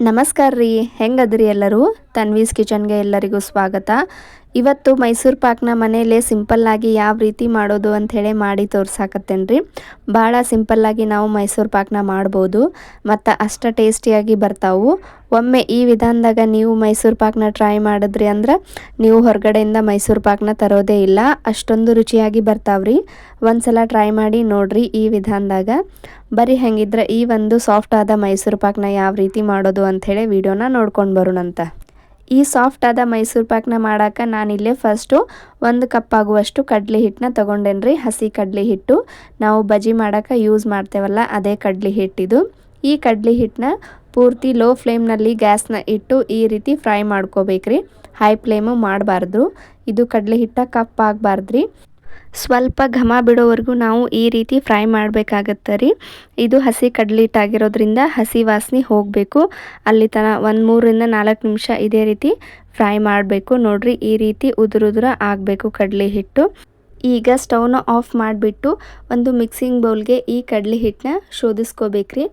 ನಮಸ್ಕಾರ ರೀ ಹೆಂಗದ್ರಿ ಎಲ್ಲರೂ? ತನ್ವೀಸ್ ಕಿಚನ್ಗೆ ಎಲ್ಲರಿಗೂ ಸ್ವಾಗತ. ಇವತ್ತು ಮೈಸೂರು ಪಾಕ್ನ ಮನೆಯಲ್ಲೇ ಸಿಂಪಲ್ಲಾಗಿ ಯಾವ ರೀತಿ ಮಾಡೋದು ಅಂಥೇಳಿ ಮಾಡಿ ತೋರ್ಸಾಕತ್ತೇನೆ ರೀ ಭಾಳ ಸಿಂಪಲ್ಲಾಗಿ ನಾವು ಮೈಸೂರು ಪಾಕ್ನ ಮಾಡ್ಬೋದು. ಮತ್ತು ಅಷ್ಟು ಟೇಸ್ಟಿಯಾಗಿ ಬರ್ತಾವು. ಒಮ್ಮೆ ಈ ವಿಧಾನದಾಗ ನೀವು ಮೈಸೂರು ಪಾಕ್ನ ಟ್ರೈ ಮಾಡಿದ್ರಿ ಅಂದ್ರೆ ನೀವು ಹೊರಗಡೆಯಿಂದ ಮೈಸೂರು ಪಾಕ್ನ ತರೋದೇ ಇಲ್ಲ. ಅಷ್ಟೊಂದು ರುಚಿಯಾಗಿ ಬರ್ತಾವ್ರಿ. ಒಂದ್ಸಲ ಟ್ರೈ ಮಾಡಿ ನೋಡ್ರಿ ಈ ವಿಧಾನದಾಗ. ಬರೀ ಹೆಂಗಿದ್ರೆ ಈ ಒಂದು ಸಾಫ್ಟ್ ಆದ ಮೈಸೂರು ಪಾಕ್ನ ಯಾವ ರೀತಿ ಮಾಡೋದು ಅಂಥೇಳಿ ವಿಡಿಯೋನ ನೋಡ್ಕೊಂಡು ಬರೋಣಂತ. ಈ ಸಾಫ್ಟ್ ಆದ ಮೈಸೂರು ಪಾಕ್ನ ಮಾಡೋಕೆ ನಾನಿಲ್ಲೇ ಫಸ್ಟು ಒಂದು ಕಪ್ ಆಗುವಷ್ಟು ಕಡ್ಲೆ ಹಿಟ್ಟನ್ನ ತೊಗೊಂಡೇನ್ರಿ. ಹಸಿ ಕಡ್ಲೆ ಹಿಟ್ಟು. ನಾವು ಬಜಿ ಮಾಡೋಕೆ ಯೂಸ್ ಮಾಡ್ತೇವಲ್ಲ, ಅದೇ ಕಡ್ಲೆ ಹಿಟ್ಟಿದು ಈ ಕಡಲೆ ಹಿಟ್ಟನ್ನ ಪೂರ್ತಿ ಲೋ ಫ್ಲೇಮ್ನಲ್ಲಿ ಗ್ಯಾಸ್ನ ಇಟ್ಟು ಈ ರೀತಿ ಫ್ರೈ ಮಾಡ್ಕೋಬೇಕ್ರಿ. ಹೈ ಫ್ಲೇಮು ಮಾಡಬಾರ್ದು. ಇದು ಕಡಲೆ ಹಿಟ್ಟ ಕಪ್ ಆಗಬಾರ್ದ್ರಿ. ಸ್ವಲ್ಪ ಘಮ ಬಿಡೋವರೆಗೂ ನಾವು ಈ ರೀತಿ ಫ್ರೈ ಮಾಡಬೇಕಾಗತ್ತೆ ರೀ. ಇದು ಹಸಿ ಕಡ್ಲಿಟ್ಟಾಗಿರೋದ್ರಿಂದ ಹಸಿ ವಾಸನೆ ಹೋಗಬೇಕು. ಅಲ್ಲಿ ತನ ಒಂದು ಮೂರರಿಂದ ನಾಲ್ಕು ನಿಮಿಷ ಇದೇ ರೀತಿ ಫ್ರೈ ಮಾಡಬೇಕು. ನೋಡ್ರಿ ಈ ರೀತಿ ಉದುರುದುರ ಆಗಬೇಕು ಕಡಲೆ ಹಿಟ್ಟು. ಈಗ ಸ್ಟೌನ ಆಫ್ ಮಾಡಿಬಿಟ್ಟು ಒಂದು ಮಿಕ್ಸಿಂಗ್ ಬೌಲ್ಗೆ ಈ ಕಡಲೆ ಹಿಟ್ಟನ್ನ ಶೋಧಿಸ್ಕೋಬೇಕ್ರಿ.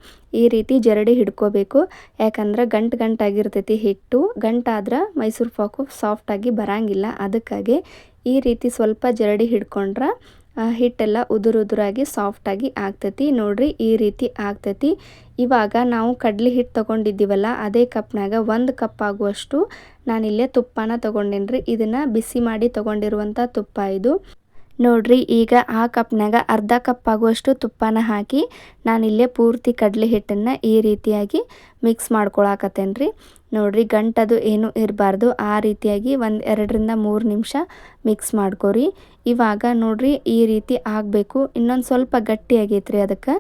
ಈ ರೀತಿ ಜರಡಿ ಹಿಡ್ಕೋಬೇಕು. ಯಾಕಂದ್ರೆ ಗಂಟು ಗಂಟಾಗಿರ್ತೈತಿ ಹಿಟ್ಟು. ಗಂಟಾದ್ರೆ ಮೈಸೂರು ಪಾಕು ಸಾಫ್ಟಾಗಿ ಬರಂಗಿಲ್ಲ. ಅದಕ್ಕಾಗಿ ಈ ರೀತಿ ಸ್ವಲ್ಪ ಜರಡಿ ಹಿಡ್ಕೊಂಡ್ರೆ ಹಿಟ್ಟೆಲ್ಲ ಉದುರುದುರಾಗಿ ಸಾಫ್ಟಾಗಿ ಆಗ್ತೈತಿ. ನೋಡ್ರಿ ಈ ರೀತಿ ಆಗ್ತೈತಿ. ಇವಾಗ ನಾವು ಕಡಲೆ ಹಿಟ್ಟು ತೊಗೊಂಡಿದ್ದೀವಲ್ಲ, ಅದೇ ಕಪ್ನಾಗ ಒಂದು ಕಪ್ ಆಗುವಷ್ಟು ನಾನಿಲ್ಲೇ ತುಪ್ಪನ ತೊಗೊಂಡೇನ್ರಿ. ಇದನ್ನು ಬಿಸಿ ಮಾಡಿ ತೊಗೊಂಡಿರುವಂಥ ತುಪ್ಪ ಇದು. ನೋಡ್ರಿ, ಈಗ ಆ ಕಪ್ನಾಗ ಅರ್ಧ ಕಪ್ ಆಗುವಷ್ಟು ತುಪ್ಪನ ಹಾಕಿ ನಾನಿಲ್ಲೇ ಪೂರ್ತಿ ಕಡಲೆ ಹಿಟ್ಟನ್ನು ಈ ರೀತಿಯಾಗಿ ಮಿಕ್ಸ್ ಮಾಡ್ಕೊಳಕತ್ತೇನೆ ರೀ ನೋಡ್ರಿ, ಗಂಟದು ಏನು ಇರಬಾರ್ದು, ಆ ರೀತಿಯಾಗಿ ಒಂದು ಎರಡರಿಂದ ಮೂರು ನಿಮಿಷ ಮಿಕ್ಸ್ ಮಾಡ್ಕೊರಿ. ಇವಾಗ ನೋಡ್ರಿ, ಈ ರೀತಿ ಆಗಬೇಕು. ಇನ್ನೊಂದು ಸ್ವಲ್ಪ ಗಟ್ಟಿ ಆಗೈತ್ರಿ ಅದಕ್ಕೆ.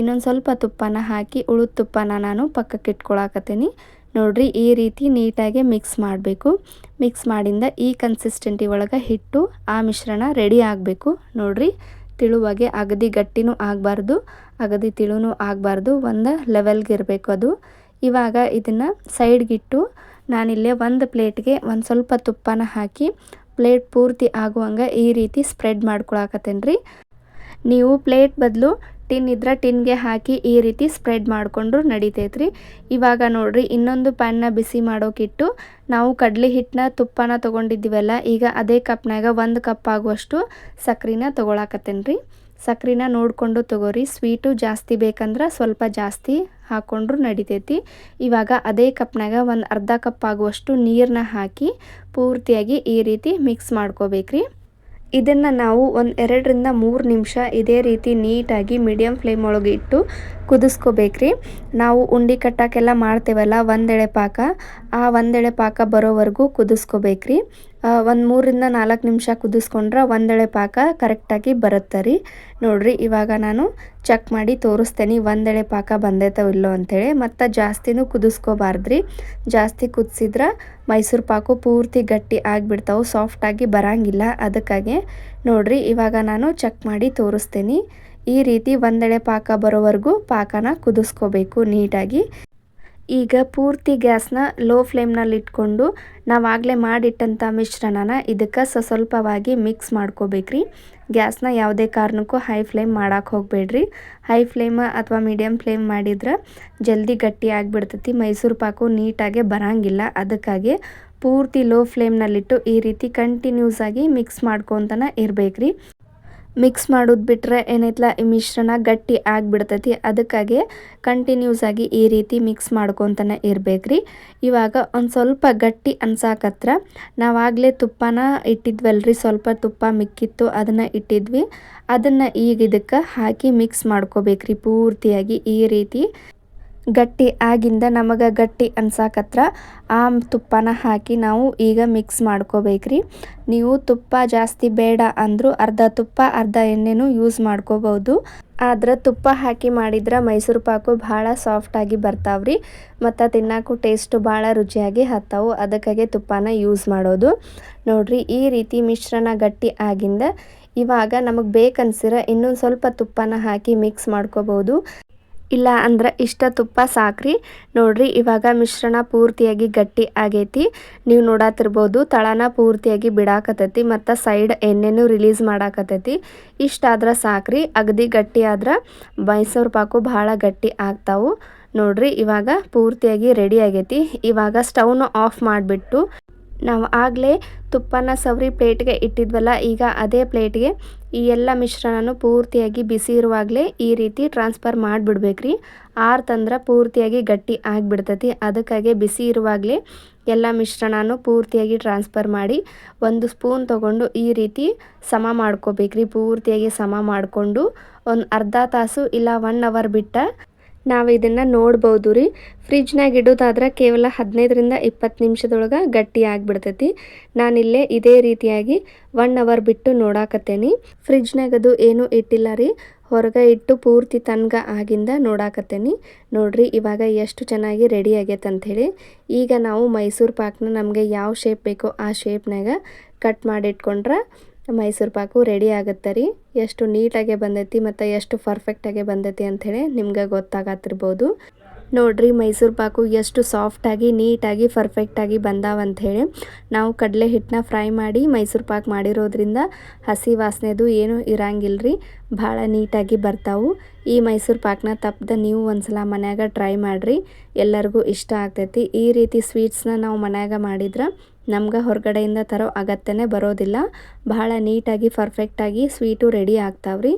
ಇನ್ನೊಂದು ಸ್ವಲ್ಪ ತುಪ್ಪನ ಹಾಕಿ, ಉಳಿದ ತುಪ್ಪನ ನಾನು ಪಕ್ಕಕ್ಕೆ ಇಟ್ಕೊಳಕತ್ತೀನಿ ನೋಡ್ರಿ ಈ ರೀತಿ ನೀಟಾಗಿ ಮಿಕ್ಸ್ ಮಾಡಬೇಕು. ಮಿಕ್ಸ್ ಮಾಡಿಂದ ಈ ಕನ್ಸಿಸ್ಟೆಂಟಿ ಒಳಗೆ ಹಿಟ್ಟು, ಆ ಮಿಶ್ರಣ ರೆಡಿ ಆಗಬೇಕು. ನೋಡ್ರಿ, ತಿಳುವಾಗೆ ಅಗದಿ ಗಟ್ಟಿನೂ ಆಗಬಾರ್ದು, ಅಗದಿ ತಿಳುನೂ ಆಗಬಾರ್ದು. ಒಂದು ಲೆವೆಲ್ಗೆ ಇರಬೇಕು ಅದು. ಇವಾಗ ಇದನ್ನು ಸೈಡ್ಗಿಟ್ಟು ನಾನಿಲ್ಲೇ ಒಂದು ಪ್ಲೇಟ್ಗೆ ಒಂದು ಸ್ವಲ್ಪ ತುಪ್ಪನ ಹಾಕಿ ಪ್ಲೇಟ್ ಪೂರ್ತಿ ಆಗುವಂಗೆ ಈ ರೀತಿ ಸ್ಪ್ರೆಡ್ ಮಾಡ್ಕೊಳಕತ್ತೇನೆ ರೀ ನೀವು ಪ್ಲೇಟ್ ಬದಲು ಟಿನ್ ಇದ್ರೆ ಟಿನ್ಗೆ ಹಾಕಿ ಈ ರೀತಿ ಸ್ಪ್ರೆಡ್ ಮಾಡಿಕೊಂಡ್ರು ನಡಿತೈತ್ರಿ. ಇವಾಗ ನೋಡ್ರಿ, ಇನ್ನೊಂದು ಪ್ಯಾನ್ನ ಬಿಸಿ ಮಾಡೋಕ್ಕಿಟ್ಟು ನಾವು ಕಡಲೆ ಹಿಟ್ಟನ್ನ, ತುಪ್ಪನ ತೊಗೊಂಡಿದ್ದೀವಲ್ಲ, ಈಗ ಅದೇ ಕಪ್ನಾಗ ಒಂದು ಕಪ್ ಆಗುವಷ್ಟು ಸಕ್ರೆನ ತೊಗೊಳಕತ್ತೇನ್ರಿ. ರೀ ಸಕ್ರೆನ ನೋಡಿಕೊಂಡು ತೊಗೋರಿ, ಸ್ವೀಟು ಜಾಸ್ತಿ ಬೇಕಂದ್ರೆ ಸ್ವಲ್ಪ ಜಾಸ್ತಿ ಹಾಕ್ಕೊಂಡ್ರು ನಡಿತೈತಿ. ಇವಾಗ ಅದೇ ಕಪ್ನಾಗ ಒಂದು ಅರ್ಧ ಕಪ್ ಆಗುವಷ್ಟು ನೀರನ್ನ ಹಾಕಿ ಪೂರ್ತಿಯಾಗಿ ಈ ರೀತಿ ಮಿಕ್ಸ್ ಮಾಡ್ಕೋಬೇಕ್ರಿ. ಇದನ್ನು ನಾವು ಒಂದು ಎರಡರಿಂದ ಮೂರು ನಿಮಿಷ ಇದೇ ರೀತಿ ನೀಟಾಗಿ ಮೀಡಿಯಮ್ ಫ್ಲೇಮ್ ಒಳಗೆ ಇಟ್ಟು ಕುದಿಸ್ಕೋಬೇಕ್ರಿ. ನಾವು ಉಂಡೆ ಕಟ್ಟೋಕ್ಕೆಲ್ಲ ಮಾಡ್ತೇವಲ್ಲ, ಒಂದೆಳೆ ಪಾಕ. ಆ ಒಂದೆಳೆ ಪಾಕ ಬರೋವರೆಗೂ ಕುದಿಸ್ಕೋಬೇಕ್ರಿ. ಒಂದು ಮೂರಿಂದ ನಾಲ್ಕು ನಿಮಿಷ ಕುದಿಸ್ಕೊಂಡ್ರೆ ಒಂದೆಳೆ ಪಾಕ ಕರೆಕ್ಟಾಗಿ ಬರುತ್ತೆ ರೀ. ನೋಡಿರಿ, ಇವಾಗ ನಾನು ಚೆಕ್ ಮಾಡಿ ತೋರಿಸ್ತೇನೆ, ಒಂದೆಳೆ ಪಾಕ ಬಂದೈತೋ ಇಲ್ಲೋ ಅಂಥೇಳಿ ಮತ್ತು ಜಾಸ್ತಿನೂ ಕುದಿಸ್ಕೋಬಾರ್ದ್ರಿ. ಜಾಸ್ತಿ ಕುದಿಸಿದ್ರೆ ಮೈಸೂರು ಪಾಕು ಪೂರ್ತಿ ಗಟ್ಟಿ ಆಗಿಬಿಡ್ತಾವೆ ಸಾಫ್ಟಾಗಿ ಬರಂಗಿಲ್ಲ. ಅದಕ್ಕಾಗೆ ನೋಡಿರಿ, ಇವಾಗ ನಾನು ಚೆಕ್ ಮಾಡಿ ತೋರಿಸ್ತೀನಿ. ಈ ರೀತಿ ಒಂದೆಡೆ ಪಾಕ ಬರೋವರೆಗೂ ಪಾಕನ ಕುದಿಸ್ಕೋಬೇಕು ನೀಟಾಗಿ. ಈಗ ಪೂರ್ತಿ ಗ್ಯಾಸ್ನ ಲೋ ಫ್ಲೇಮ್ನಲ್ಲಿ ಇಟ್ಕೊಂಡು ನಾವಾಗಲೇ ಮಾಡಿಟ್ಟಂಥ ಮಿಶ್ರಣನ ಇದಕ್ಕೆ ಸ ಸ್ವಲ್ಪವಾಗಿ ಮಿಕ್ಸ್ ಮಾಡ್ಕೋಬೇಕ್ರಿ. ಗ್ಯಾಸ್ನ ಯಾವುದೇ ಕಾರಣಕ್ಕೂ ಹೈ ಫ್ಲೇಮ್ ಮಾಡೋಕೆ ಹೋಗಬೇಡ್ರಿ. ಹೈ ಫ್ಲೇಮ್ ಅಥವಾ ಮೀಡಿಯಮ್ ಫ್ಲೇಮ್ ಮಾಡಿದ್ರೆ ಜಲ್ದಿ ಗಟ್ಟಿ ಆಗಿಬಿಡ್ತೈತಿ, ಮೈಸೂರು ಪಾಕು ನೀಟಾಗೆ ಬರಂಗಿಲ್ಲ. ಅದಕ್ಕಾಗಿ ಪೂರ್ತಿ ಲೋ ಫ್ಲೇಮ್ನಲ್ಲಿಟ್ಟು ಈ ರೀತಿ ಕಂಟಿನ್ಯೂಸ್ ಆಗಿ ಮಿಕ್ಸ್ ಮಾಡ್ಕೊತನ ಇರಬೇಕ್ರಿ. ಮಿಕ್ಸ್ ಮಾಡೋದು ಬಿಟ್ಟರೆ ಏನೈತಲ್ಲ ಈ ಮಿಶ್ರಣ ಗಟ್ಟಿ ಆಗಿಬಿಡ್ತೈತಿ. ಅದಕ್ಕಾಗಿ ಕಂಟಿನ್ಯೂಸ್ ಆಗಿ ಈ ರೀತಿ ಮಿಕ್ಸ್ ಮಾಡ್ಕೊತಾನೆ ಇರಬೇಕ್ರಿ. ಇವಾಗ ಒಂದು ಸ್ವಲ್ಪ ಗಟ್ಟಿ ಅನ್ಸಾಕತ್ರ ನಾವಾಗಲೇ ತುಪ್ಪನ ಇಟ್ಟಿದ್ವಲ್ರಿ, ಸ್ವಲ್ಪ ತುಪ್ಪ ಮಿಕ್ಕಿತ್ತು, ಅದನ್ನು ಇಟ್ಟಿದ್ವಿ. ಅದನ್ನು ಈಗ ಇದಕ್ಕೆ ಹಾಕಿ ಮಿಕ್ಸ್ ಮಾಡ್ಕೋಬೇಕ್ರಿ, ಪೂರ್ತಿಯಾಗಿ ಈ ರೀತಿ. ಗಟ್ಟಿ ಆಗಿಂದ ನಮಗೆ ಗಟ್ಟಿ ಅನ್ಸಾಕತ್ರ, ಆ ತುಪ್ಪನ ಹಾಕಿ ನಾವು ಈಗ ಮಿಕ್ಸ್ ಮಾಡ್ಕೋಬೇಕ್ರಿ. ನೀವು ತುಪ್ಪ ಜಾಸ್ತಿ ಬೇಡ ಅಂದರೂ ಅರ್ಧ ತುಪ್ಪ, ಅರ್ಧ ಎಣ್ಣೆನೂ ಯೂಸ್ ಮಾಡ್ಕೋಬೋದು. ಆದ್ರೆ ತುಪ್ಪ ಹಾಕಿ ಮಾಡಿದ್ರೆ ಮೈಸೂರು ಪಾಕು ಭಾಳ ಸಾಫ್ಟಾಗಿ ಬರ್ತಾವ್ರಿ, ಮತ್ತು ತಿನ್ನೋಕ್ಕೂ ಟೇಸ್ಟು ಭಾಳ ರುಚಿಯಾಗಿ ಹತ್ತಾವು, ಅದಕ್ಕಾಗಿ ತುಪ್ಪನ ಯೂಸ್ ಮಾಡೋದು. ನೋಡ್ರಿ, ಈ ರೀತಿ ಮಿಶ್ರಣ ಗಟ್ಟಿ ಆಗಿಂದ ಇವಾಗ ನಮಗೆ ಬೇಕನ್ಸಿರ ಇನ್ನೊಂದು ಸ್ವಲ್ಪ ತುಪ್ಪನ ಹಾಕಿ ಮಿಕ್ಸ್ ಮಾಡ್ಕೋಬೋದು. ಇಲ್ಲ ಅಂದ್ರೆ ಇಷ್ಟ ತುಪ್ಪ ಸಾಕ್ರಿ. ನೋಡ್ರಿ, ಇವಾಗ ಮಿಶ್ರಣ ಪೂರ್ತಿಯಾಗಿ ಗಟ್ಟಿ ಆಗೈತಿ. ನೀವು ನೋಡಾತಿರ್ಬೋದು, ತಳನ ಪೂರ್ತಿಯಾಗಿ ಬಿಡಾಕತೈತಿ ಮತ್ತು ಸೈಡ್ ಎಣ್ಣೆನೂ ರಿಲೀಸ್ ಮಾಡಾಕತೈತಿ ಇಷ್ಟಾದ್ರೆ ಸಾಕ್ರಿ, ಅಗದಿ ಗಟ್ಟಿ ಆದ್ರೆ ಮೈಸೂರು ಪಾಕು ಭಾಳ ಗಟ್ಟಿ ಆಗ್ತಾವು. ನೋಡ್ರಿ, ಇವಾಗ ಪೂರ್ತಿಯಾಗಿ ರೆಡಿ ಆಗೈತಿ. ಇವಾಗ ಸ್ಟೌನ್ ಆಫ್ ಮಾಡಿಬಿಟ್ಟು ನಾವು ಆಗಲೇ ತುಪ್ಪನ ಸವರಿ ಪ್ಲೇಟ್ಗೆ ಇಟ್ಟಿದ್ವಲ್ಲ, ಈಗ ಅದೇ ಪ್ಲೇಟ್ಗೆ ಈ ಎಲ್ಲ ಮಿಶ್ರಣನೂ ಪೂರ್ತಿಯಾಗಿ ಬಿಸಿ ಇರುವಾಗಲೇ ಈ ರೀತಿ ಟ್ರಾನ್ಸ್ಫರ್ ಮಾಡಿಬಿಡ್ಬೇಕ್ರಿ. ಆರ್ತಂದ್ರೆ ಪೂರ್ತಿಯಾಗಿ ಗಟ್ಟಿ ಆಗಿಬಿಡ್ತೈತಿ. ಅದಕ್ಕಾಗಿ ಬಿಸಿ ಇರುವಾಗಲೇ ಎಲ್ಲ ಮಿಶ್ರಣನೂ ಪೂರ್ತಿಯಾಗಿ ಟ್ರಾನ್ಸ್ಫರ್ ಮಾಡಿ ಒಂದು ಸ್ಪೂನ್ ತೊಗೊಂಡು ಈ ರೀತಿ ಸಮ ಮಾಡ್ಕೋಬೇಕ್ರಿ. ಪೂರ್ತಿಯಾಗಿ ಸಮ ಮಾಡಿಕೊಂಡು ಒಂದು ಅರ್ಧ ತಾಸು ಇಲ್ಲ ಒನ್ ಅವರ್ ಬಿಟ್ಟ ನಾವು ಇದನ್ನು ನೋಡ್ಬೋದು ರೀ. ಫ್ರಿಜ್ನಾಗ ಇಡೋದಾದ್ರೆ ಕೇವಲ ಹದಿನೈದರಿಂದ ಇಪ್ಪತ್ತು ನಿಮಿಷದೊಳಗೆ ಗಟ್ಟಿ ಆಗಿಬಿಡ್ತೈತಿ. ನಾನಿಲ್ಲೇ ಇದೇ ರೀತಿಯಾಗಿ ಒನ್ ಅವರ್ ಬಿಟ್ಟು ನೋಡಾಕತ್ತೇನಿ. ಫ್ರಿಜ್ನಾಗ ಅದು ಏನೂ ಇಟ್ಟಿಲ್ಲ ರೀ. ಹೊರಗೆ ಇಟ್ಟು ಪೂರ್ತಿ ತನಗ ಆಗಿಂದ ನೋಡಾಕತ್ತೇನಿ. ನೋಡ್ರಿ ಇವಾಗ ಎಷ್ಟು ಚೆನ್ನಾಗಿ ರೆಡಿ ಆಗೈತೆ ಅಂಥೇಳಿ ಈಗ ನಾವು ಮೈಸೂರು ಪಾಕ್ನ ನಮಗೆ ಯಾವ ಶೇಪ್ ಬೇಕೋ ಆ ಶೇಪ್ನಾಗ ಕಟ್ ಮಾಡಿಟ್ಕೊಂಡ್ರೆ ಮೈಸೂರು ಪಾಕು ರೆಡಿ ಆಗುತ್ತೆ ರೀ. ಎಷ್ಟು ನೀಟಾಗೆ ಬಂದೈತಿ ಮತ್ತು ಎಷ್ಟು ಪರ್ಫೆಕ್ಟಾಗೆ ಬಂದೈತಿ ಅಂಥೇಳಿ ನಿಮ್ಗೆ ಗೊತ್ತಾಗತ್ತಿರ್ಬೋದು. ನೋಡ್ರಿ ಮೈಸೂರು ಪಾಕು ಎಷ್ಟು ಸಾಫ್ಟಾಗಿ ನೀಟಾಗಿ ಪರ್ಫೆಕ್ಟಾಗಿ ಬಂದಾವಂಥೇಳಿ ನಾವು ಕಡಲೆ ಹಿಟ್ಟನ್ನ ಫ್ರೈ ಮಾಡಿ ಮೈಸೂರು ಪಾಕ್ ಮಾಡಿರೋದ್ರಿಂದ ಹಸಿ ವಾಸನೆದು ಏನೂ ಇರಂಗಿಲ್ಲ ರೀ ಭಾಳ ನೀಟಾಗಿ ಬರ್ತಾವು. ಈ ಮೈಸೂರು ಪಾಕ್ನ ತಪ್ಪದ ನೀವು ಒಂದ್ಸಲ ಮನ್ಯಾಗ ಟ್ರೈ ಮಾಡಿರಿ. ಎಲ್ಲರಿಗೂ ಇಷ್ಟ ಆಗ್ತೈತಿ. ಈ ರೀತಿ ಸ್ವೀಟ್ಸ್ನ ನಾವು ಮನ್ಯಾಗ ಮಾಡಿದ್ರೆ ನಮ್ಗೆ ಹೊರಗಡೆಯಿಂದ ತರೋ ಅಗತ್ಯನೇ ಬರೋದಿಲ್ಲ. ಬಹಳ ನೀಟಾಗಿ ಪರ್ಫೆಕ್ಟಾಗಿ ಸ್ವೀಟು ರೆಡಿ ಆಗ್ತಾವ್ರಿ.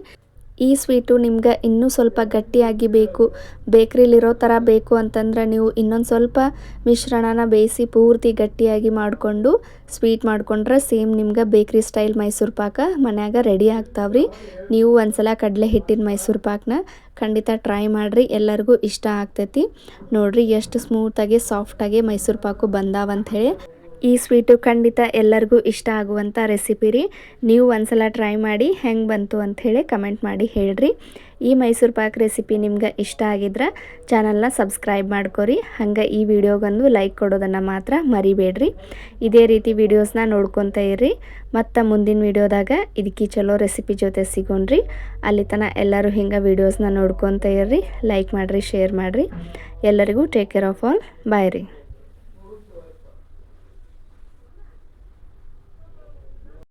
ಈ ಸ್ವೀಟು ನಿಮ್ಗೆ ಇನ್ನೂ ಸ್ವಲ್ಪ ಗಟ್ಟಿಯಾಗಿ ಬೇಕು. ಬೇಕ್ರಿಲಿರೋ ಥರ ಬೇಕು ಅಂತಂದ್ರೆ ನೀವು ಇನ್ನೊಂದು ಸ್ವಲ್ಪ ಮಿಶ್ರಣನ ಬೇಯಿಸಿ ಪೂರ್ತಿ ಗಟ್ಟಿಯಾಗಿ ಮಾಡಿಕೊಂಡು ಸ್ವೀಟ್ ಮಾಡಿಕೊಂಡ್ರೆ ಸೇಮ್ ನಿಮ್ಗೆ ಬೇಕ್ರಿ ಸ್ಟೈಲ್ ಮೈಸೂರು ಪಾಕ ಮನ್ಯಾಗ ರೆಡಿ ಆಗ್ತಾವ್ರಿ. ನೀವು ಒಂದ್ಸಲ ಕಡಲೆ ಹಿಟ್ಟಿನ ಮೈಸೂರು ಪಾಕನ ಖಂಡಿತ ಟ್ರೈ ಮಾಡಿರಿ. ಎಲ್ಲರಿಗೂ ಇಷ್ಟ ಆಗ್ತೈತಿ. ನೋಡಿರಿ ಎಷ್ಟು ಸ್ಮೂತಾಗಿ ಸಾಫ್ಟಾಗಿ ಮೈಸೂರು ಪಾಕು ಬಂದಾವಂಥೇಳಿ ಈ ಸ್ವೀಟು ಖಂಡಿತ ಎಲ್ಲರಿಗೂ ಇಷ್ಟ ಆಗುವಂಥ ರೆಸಿಪಿ ರೀ. ನೀವು ಒಂದ್ಸಲ ಟ್ರೈ ಮಾಡಿ ಹೆಂಗೆ ಬಂತು ಅಂಥೇಳಿ ಕಮೆಂಟ್ ಮಾಡಿ ಹೇಳ್ರಿ. ಈ ಮೈಸೂರು ಪಾಕ್ ರೆಸಿಪಿ ನಿಮ್ಗೆ ಇಷ್ಟ ಆಗಿದ್ರೆ ಚಾನಲ್ನ ಸಬ್ಸ್ಕ್ರೈಬ್ ಮಾಡ್ಕೊರಿ. ಹಂಗೆ ಈ ವಿಡಿಯೋಗೊಂದು ಲೈಕ್ ಕೊಡೋದನ್ನು ಮಾತ್ರ ಮರಿಬೇಡ್ರಿ. ಇದೇ ರೀತಿ ವೀಡಿಯೋಸ್ನ ನೋಡ್ಕೊತ ಇರ್ರಿ. ಮತ್ತು ಮುಂದಿನ ವೀಡಿಯೋದಾಗ ಇದಕ್ಕೆ ಚಲೋ ರೆಸಿಪಿ ಜೊತೆ ಸಿಗೋಣ್ರಿ. ಅಲ್ಲಿ ತನಕ ಎಲ್ಲರೂ ಹಿಂಗೆ ವೀಡಿಯೋಸ್ನ ನೋಡ್ಕೊತ ಇರ್ರಿ. ಲೈಕ್ ಮಾಡಿರಿ, ಶೇರ್ ಮಾಡಿರಿ. ಎಲ್ಲರಿಗೂ take care of all. Bye ರೀ.